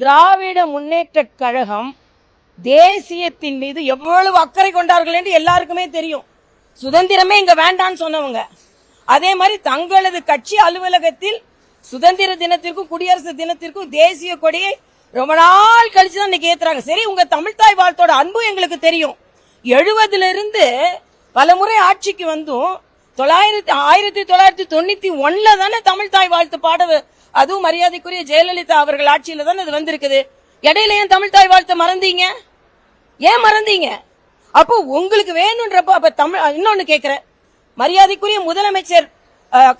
திராவிட முன்னேற்ற கழகம் தேசியத்தின் மீது எவ்வளவு அக்கறை கொண்டார்கள் என்று எல்லாருக்குமே தெரியும். சுதந்திரமே இங்க வேண்டான்னு சொன்னவங்க. அதே மாதிரி தங்களது கட்சி அலுவலகத்தில் சுதந்திர தினத்திற்கும் குடியரசு தினத்திற்கும் தேசிய கொடியை ரொம்ப நாள் கழிச்சு தான் இன்னைக்கு ஏத்துறாங்க. சரி உங்க தமிழ்தாய் வாழ்த்தோட அன்பு எங்களுக்கு தெரியும். எழுபதுல இருந்து பல முறை ஆட்சிக்கு வந்தும் தொள்ளாயிரத்தி ஆயிரத்தி தொள்ளாயிரத்தி தொண்ணூத்தி ஒண்ணுல தானே தமிழ்தாய் வாழ்த்து பாட அதுவும் மரியாதைக்குரிய ஜெயலலிதா அவர்கள் ஆட்சியில தானே இது வந்திருக்குது. இடையில ஏன் தமிழ்தாய் வாழ்த்து மறந்தீங்க? ஏன் மறந்தீங்க? அப்போ உங்களுக்கு வேணும்ன்றப்போ அப்ப தமிழ் இன்னொன்னு கேக்குறேன். மரியாதைக்குரிய முதலமைச்சர்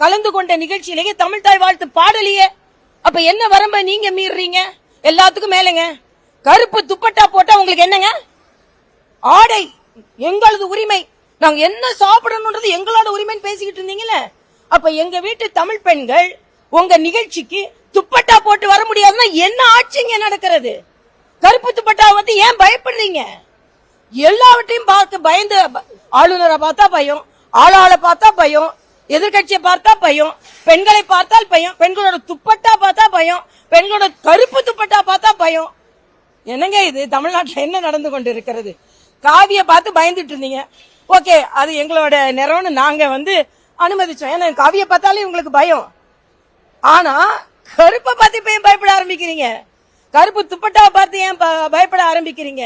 கலந்து கொண்ட நிகழ்ச்சியிலேயே தமிழ்தாய் வாழ்த்து பாடலையே. அப்ப என்ன வரம்ப நீங்க மீறீங்க? எல்லாத்துக்கும் மேலங்க. கருப்பு துப்பட்டா போட்டா உங்களுக்கு என்னங்க? ஆடை எங்களது உரிமை. நாங்க என்ன சாப்பிடணும்ன்றது எங்களோட உரிமைன்னு பேசிக்கிட்டு இருந்தீங்களே அப்ப எங்க வீட்டு தமிழ் பெண்கள் உங்க நிகழ்ச்சிக்கு துப்பட்டா போட்டு வர முடியாதுன்னா என்ன ஆட்சிங்க நடக்கிறது? கருப்பு துப்பட்டா வந்து ஏன் பயப்படுறீங்க? எல்லாவற்றையும் பார்த்து பயந்து ஆளுநரை பார்த்தா பயம் ஆளாளை பார்த்தா பயம் எதிர்க்கட்சியை பார்த்தா பயம் பெண்களை பார்த்தால் பயம் பெண்களோட துப்பட்டா பார்த்தா பயம் பெண்களோட கருப்பு துப்பட்டா பார்த்தா பயம். என்னங்க இது? தமிழ்நாட்டில் என்ன நடந்து கொண்டு இருக்கிறது காவியை பார்த்து பயந்துட்டு இருந்தீங்க. ஓகே அது எங்களோட நிறம்னு நாங்க வந்து அனுமதிச்சோம். ஏன்னா காவியை பார்த்தாலே உங்களுக்கு பயம். ஆனா கருப்பை பார்த்து இப்ப ஏன் பயப்பட ஆரம்பிக்கிறீங்க? கருப்பு துப்பட்டாவை பார்த்து ஏன் பயப்பட ஆரம்பிக்கிறீங்க?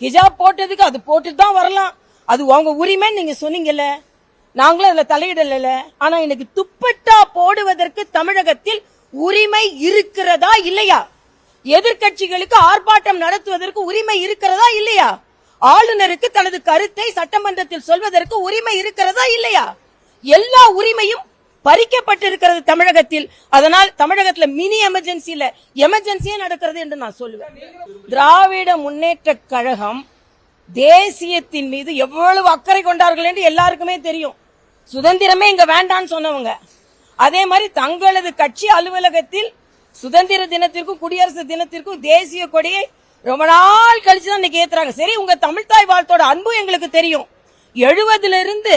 ஹிஜாப் போட்டதுக்கு அது போட்டுட்டு தான் வரலாம். அது உங்க உரிமைன்னு நீங்க சொன்னீங்கல்ல. நாங்களும் அதுல தலையிடல ஆனா எனக்கு துப்பட்டா போடுவதற்கு தமிழகத்தில் உரிமை இருக்கிறதா இல்லையா? எதிர்க்கட்சிகளுக்கு ஆர்ப்பாட்டம் நடத்துவதற்கு உரிமை இருக்கிறதா இல்லையா? ஆளுநருக்கு தனது கருத்தை சட்டமன்றத்தில் சொல்வதற்கு உரிமை இருக்கிறதா இல்லையா? எல்லா உரிமையும் பறிக்கப்பட்டிருக்கிறது தமிழகத்தில். அதனால் தமிழகத்தில் மினி எமர்ஜென்சியில் எமர்ஜென்சியே நடக்கிறது என்று நான் சொல்லுவேன். திராவிட முன்னேற்ற கழகம் தேசியத்தின் மீது எவ்வளவு அக்கறை கொண்டார்கள் என்று எல்லாருக்குமே தெரியும். சுதந்திரமே இங்க வேண்டான்னு சொன்னவங்க. அதே மாதிரி தங்களது கட்சி அலுவலகத்தில் சுதந்திர தினத்திற்கும் குடியரசு தினத்திற்கும் தேசிய கொடியை ரொம்ப நாள் கழிச்சு தான் இன்னைக்கு ஏத்துறாங்க. சரி உங்க தமிழ்தாய் வாழ்த்தோட அன்பு எங்களுக்கு தெரியும். எழுபதுல இருந்து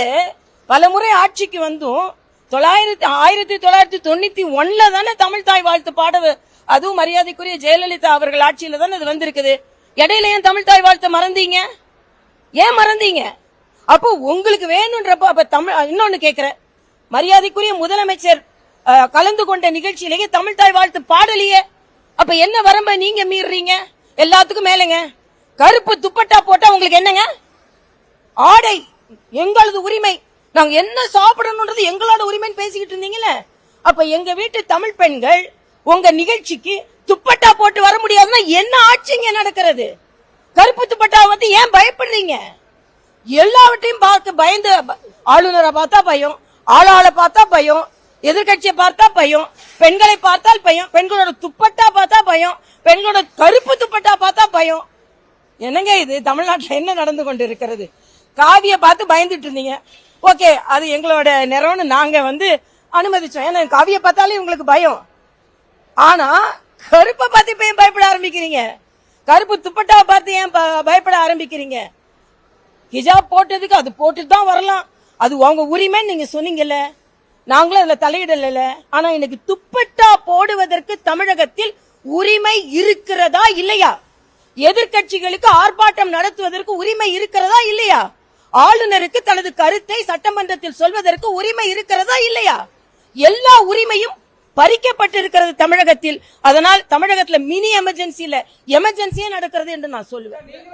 பல முறை ஆட்சிக்கு வந்தும் தொள்ளாயிரத்தி ஆயிரத்தி தொள்ளாயிரத்தி தொண்ணூத்தி ஒண்ணுல தானே தமிழ்தாய் வாழ்த்து பாட அதுவும் மரியாதைக்குரிய ஜெயலலிதா அவர்கள் ஆட்சியில தானே இது வந்திருக்குது. இடையில ஏன் தமிழ்தாய் வாழ்த்து மறந்தீங்க? ஏன் மறந்தீங்க? அப்போ உங்களுக்கு வேணும்ன்றப்ப அப்ப தமிழ் இன்னொன்னு கேக்குறேன். மரியாதைக்குரிய முதலமைச்சர் கலந்து கொண்ட நிகழ்ச்சியிலேயே தமிழ்தாய் வாழ்த்து பாடலையே. அப்ப என்ன வரம்ப நீங்க மீறீங்க? எல்லாத்துக்கும் மேலங்க. கருப்பு துப்பட்டா போட்டா உங்களுக்கு என்னங்க? ஆடை எங்களது உரிமை. நாங்க என்ன சாப்பிடணும்ன்றது எங்களோட உரிமைன்னு பேசிக்கிட்டு இருந்தீங்களே? அப்ப எங்க வீட்டு தமிழ் பெண்கள் உங்க நிகழ்ச்சிக்கு துப்பட்டா போட்டு வர முடியாதுன்னா என்ன ஆட்சிங்க நடக்கிறது? கருப்பு துப்பட்டா வந்து ஏன் பயப்படுறீங்க? எல்லாவற்றையும் பார்க்க பயந்து ஆளுநரை பார்த்தா பயம் ஆளாளை பார்த்தா பயம் எதிர்க்கட்சியை பார்த்தா பயம் பெண்களை பார்த்தால் பயம் பெண்களோட துப்பட்டா பார்த்தா பயம் பெண்களோட கருப்பு துப்பட்டா பார்த்தா பயம். என்னங்க இது? தமிழ்நாட்டில் என்ன நடந்து கொண்டு இருக்கிறது காவிய பார்த்து பயந்துட்டு இருந்தீங்க. ஓகே அது எங்களோட நிறம்னு நாங்க வந்து அனுமதிச்சோம். ஏன்னா காவிய பார்த்தாலே உங்களுக்கு பயம். ஆனா கருப்பை பார்த்து இப்ப ஏன் பயப்பட ஆரம்பிக்கிறீங்க? கருப்பு துப்பட்டாவை பார்த்து ஏன் பயப்பட ஆரம்பிக்கிறீங்க? ஹிஜாப் போட்டதுக்கு அது போட்டுட்டு தான் வரலாம். அது உங்க உரிமைன்னு நீங்க சொன்னீங்கல்ல. நாங்களும் அதுல தலையிடல ஆனா எனக்கு துப்பட்டா போடுவதற்கு தமிழகத்தில் உரிமை இருக்கிறதா இல்லையா? எதிர்க்கட்சிகளுக்கு ஆர்ப்பாட்டம் நடத்துவதற்கு உரிமை இருக்கிறதா இல்லையா? ஆளுநருக்கு தனது கருத்தை சட்டமன்றத்தில் சொல்வதற்கு உரிமை இருக்கிறதா இல்லையா? எல்லா உரிமையும் பறிக்கப்பட்டிருக்கிறது தமிழகத்தில். அதனால் தமிழகத்துல மினி எமர்ஜென்சியில எமர்ஜென்சியே நடக்கிறது என்று நான் சொல்லுவேன்.